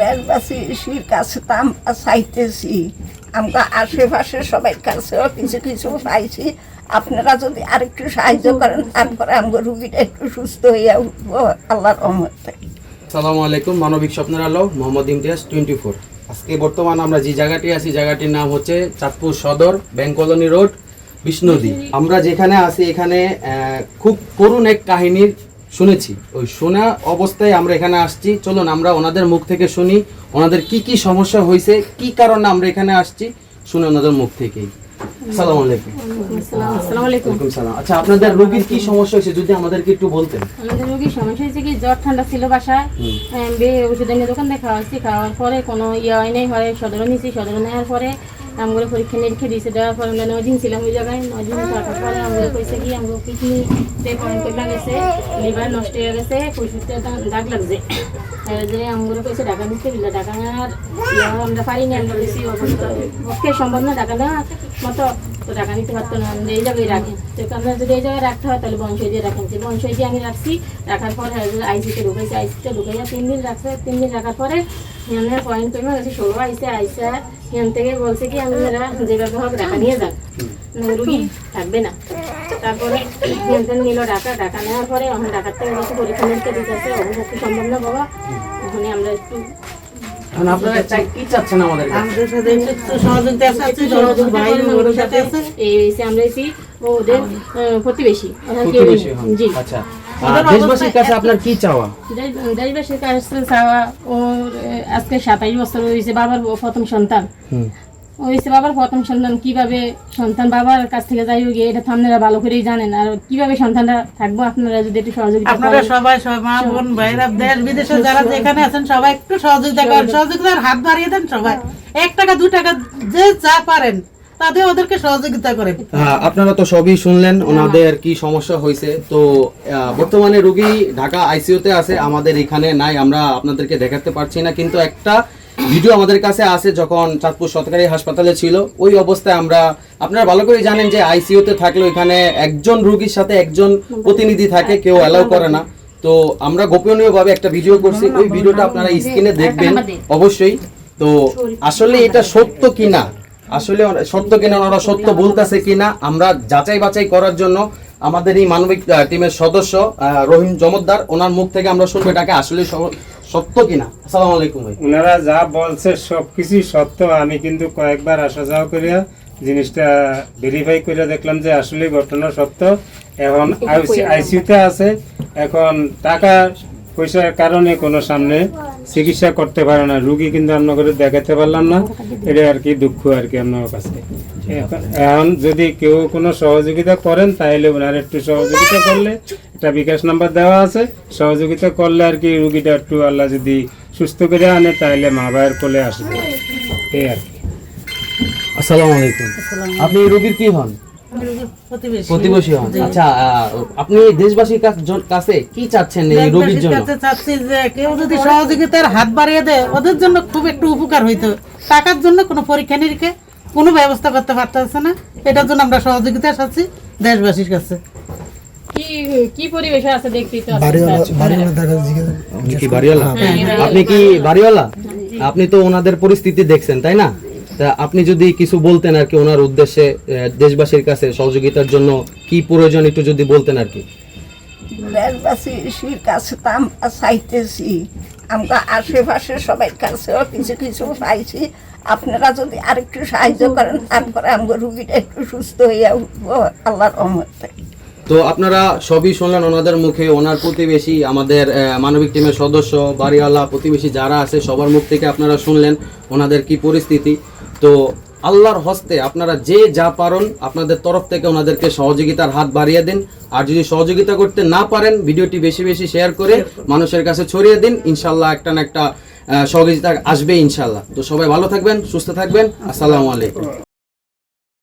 দেশবাসীর কাছে তো আমরা চাইতেছি। আমরা আশেপাশে সবাই কাছেও কিছু কিছু পাইছি। আপনারা যদি আরেকটু সাহায্য করেন, তারপরে আমরা রুগীটা একটু সুস্থ হইয়া উঠবো। আল্লাহর রহমতে। সালামু আলাইকুম, মানবিক স্বপ্নের আলো, মোহাম্মদ ইমতিয়াজ, টোয়েন্টি ফোর। আজকে বর্তমান আমরা যে জায়গাটি আছি, জায়গাটির নাম হচ্ছে চাঁদপুর সদর ব্যাংকলনি রোড, বিষ্ণুদি। আমরা যেখানে আছি, এখানে খুব করুণ এক কাহিনীর শুনেছি। ওই শোনা অবস্থায় আমরা এখানে আসছি। চলুন আমরা ওনাদের মুখ থেকে শুনি। ওনাদের কি কি সমস্যা হয়েছে? কি কারণে আমরা এখানে আসছি? শুনে ওনাদের মুখ থেকেই আসসালামু আলাইকুম। আসসালামু। আলাইকুম। সালাম। আচ্ছা আপনাদের রোগীর কি সমস্যা হয়েছে? যদি আমাদেরকে একটু বলতেন। আমাদের রোগীর সমস্যা হয়েছে কি জ্বর ঠান্ডা ছিল বাসায়। ওষুধ এনে দোকান থেকে খাওয়াচ্ছি খাওয়ার পরে কোনো ইয়ে হয় নাই পরে সদর নিয়েছি সদর নেওয়ার পরে আমরা পরীক্ষা নিরীক্ষা দিয়েছে, দেওয়ার পর আমরা নয় দিন ছিলাম ওই জায়গায় নয় দিন থাকার পরে আমরা কইছে কি আমরা কিডনিতে পয়েন্ট করলা গেছে লিভার নষ্ট হয়ে গেছে দা- দাগ লাগছে। যে আমরা কইছে, ঢাকা নিতে দিলে ঢাকা আমরা পারিনি আমরা বেশি পক্ষে সম্ভব না, ঢাকা নেওয়া মতো, তো টাকা নিতে পারতো না, আমরা এই জায়গায় রাখি। তো আমরা যদি এই জায়গায় রাখতে হয়, তাহলে বংশই দিয়ে রাখেন। যে বংশই দিয়ে আমি রাখছি, রাখার পরে আইসিতে ঢুকেছে আইসিতে ঢুকাইয়া তিন দিন রাখছে, তিন দিন রাখার পরে পয়েন্ট কমে গেছে ষোলো আইসে, আইসা এখান থেকে বলছে কি আপনারা যেভাবে হোক টাকা নিয়ে যান রুগী থাকবে না তারপরে এখান থেকে নিল টাকা টাকা নেওয়ার পরে এখন টাকার থেকে বলছে পরীক্ষা নিতে দিতেছে অবশ্যই সম্ভব না বাবা ওখানে আমরা একটু আপনারা চাই- কি চাচ্ছেন আমাদের আমাদের সাথে সহযোগিতা চাচ্ছি সহযোগিতা ভাই সাথে আছে এই আমরা এসি ওদের প্রতিবেশী। জি আচ্ছা দেশবাসীর কাছে আপনার কি চাওয়া? দেশবাসীর কাছে চাওয়া ওর আহ, আজকে সাতাইশ বছর হয়েছে বাবার প্রথম সন্তান। হয়েছে বাবার প্রথম সন্তান কীভাবে সন্তান বাবার কাছ থেকে যাই হোক এটা তো আপনারা ভালো করেই জানেন। আর কীভাবে সন্তানটা থাকব আপনারা যদি একটু সহযোগিতা আপনারা সবাই সবাই মা বোন ভাইরা দেশ বিদেশে যারা যেখানে আছেন সবাই একটু সহযোগিতা করেন। সহযোগিতার হাত বাড়িয়ে দেন সবাই। এক টাকা দু টাকা যে যা পারেন। তাদের ওদেরকে সহযোগিতা করেন আহ, আপনারা তো সবই শুনলেন ওনাদের কি সমস্যা হয়েছে। তো বর্তমানে রোগী ঢাকা আইসিইউতে আছে আমাদের এখানে নাই আমরা আপনাদেরকে দেখাতে পারছি না। কিন্তু একটা ভিডিও আমাদের কাছে আছে যখন চাঁদপুর সরকারি হাসপাতালে ছিল ওই অবস্থায় আমরা আপনারা ভালো করে জানেন যে আইসিইউতে থাকলে ওইখানে একজন রোগীর সাথে একজন প্রতিনিধি থাকে কেউ অ্যালাউ করে না। তো আমরা গোপনীয়ভাবে একটা ভিডিও করছি ওই ভিডিওটা আপনারা স্ক্রিনে দেখবেন অবশ্যই। তো আসলে এটা সত্য কিনা? আসলে সত্য কিনা ওরা সত্য বলতেছে কিনা আমরা যাচাই বাছাই করার জন্য আমাদের এই মানবিক টিমের সদস্য আহ, রহিম জমদ্দার ওনার মুখ থেকে আমরা শুনব এটাকে আসলে সত্য কিনা। আসসালামু আলাইকুম ভাই। ওনারা যা বলছে সব কিছুই সত্য আমি কিন্তু কয়েকবার আসা যাওয়া করিয়া জিনিসটা ভেরিফাই করে দেখলাম যে আসলে ঘটনা সত্য। এখন আইসিউতে আছে এখন টাকা পয়সার কারণে কোনো সামনে চিকিৎসা করতে পারে না। রুগী কিন্তু করে দেখাতে পারলাম না। এটা আর কি দুঃখ আর কি আপনার কাছে। এখন- এখন যদি কেউ কোনো সহযোগিতা করেন, তাহলে ওনার একটু সহযোগিতা করলে, একটা বিকাশ নাম্বার দেওয়া আছে। সহযোগিতা করলে আর কি রুগীটা একটু আল্লাহ যদি সুস্থ করে আনে, তাহলে মা বাবার কোলে আসবে। এই আর কি। আসসালামু আলাইকুম। আপনি রুগীর কি হন? প্রতিবেশী। প্রতিবেশী হন। আচ্ছা আপনি দেশবাসীর কাছে কি চাচ্ছেন এই রোগীর জন্য? চাচ্ছি যে কেউ যদি সহযোগিতার হাত বাড়িয়ে দেয় ওদের জন্য খুব একটু উপকার হইতো। টাকার জন্য কোনো পরীক্ষা নিরীক্ষা কোনো ব্যবস্থা করতে পারতেছে না। এটার জন্য আমরা সহযোগিতা চাচ্ছি দেশবাসীর কাছে। কি কি পরিবেশে আছে দেখতেই তো আপনি কি বাড়িওয়ালা? আপনি কি বাড়িওয়ালা? আপনি তো ওনাদের পরিস্থিতি দেখছেন তাই না? তা আপনি যদি কিছু বলতেন আর কি ওনার উদ্দেশ্যে দেশবাসীর কাছে সহযোগিতার জন্য কি প্রয়োজন একটু যদি বলতেন আর কি? দেশবাসীর কাছে তো আমরা চাইতেছি আমরা আশেপাশে সবাই কাছেও কিছু কিছু পাইছি আপনারা যদি আরেকটু সাহায্য করেন তারপরে আমরা রুগীটা একটু সুস্থ হইয়া উঠবো আল্লাহর রহমতে। তো আপনারা সবই শুনলেন ওনাদের মুখে ওনার প্রতিবেশী আমাদের মানবিক টিমের সদস্য বাড়িওয়ালা প্রতিবেশী যারা আছে সবার মুখ থেকে আপনারা শুনলেন ওনাদের কি পরিস্থিতি। তো আল্লাহর হস্তে আপনারা যে যা পারেন, আপনাদের তরফ থেকে ওনাদেরকে সহযোগিতার হাত বাড়িয়ে দিন। আর যদি সহযোগিতা করতে না পারেন, ভিডিওটি বেশি বেশি শেয়ার করে মানুষের কাছে ছড়িয়ে দিন। ইনশাল্লাহ একটা না একটা সহযোগিতা আসবে ইনশাল্লাহ। তো সবাই ভালো থাকবেন, সুস্থ থাকবেন। আসসালামু আলাইকুম।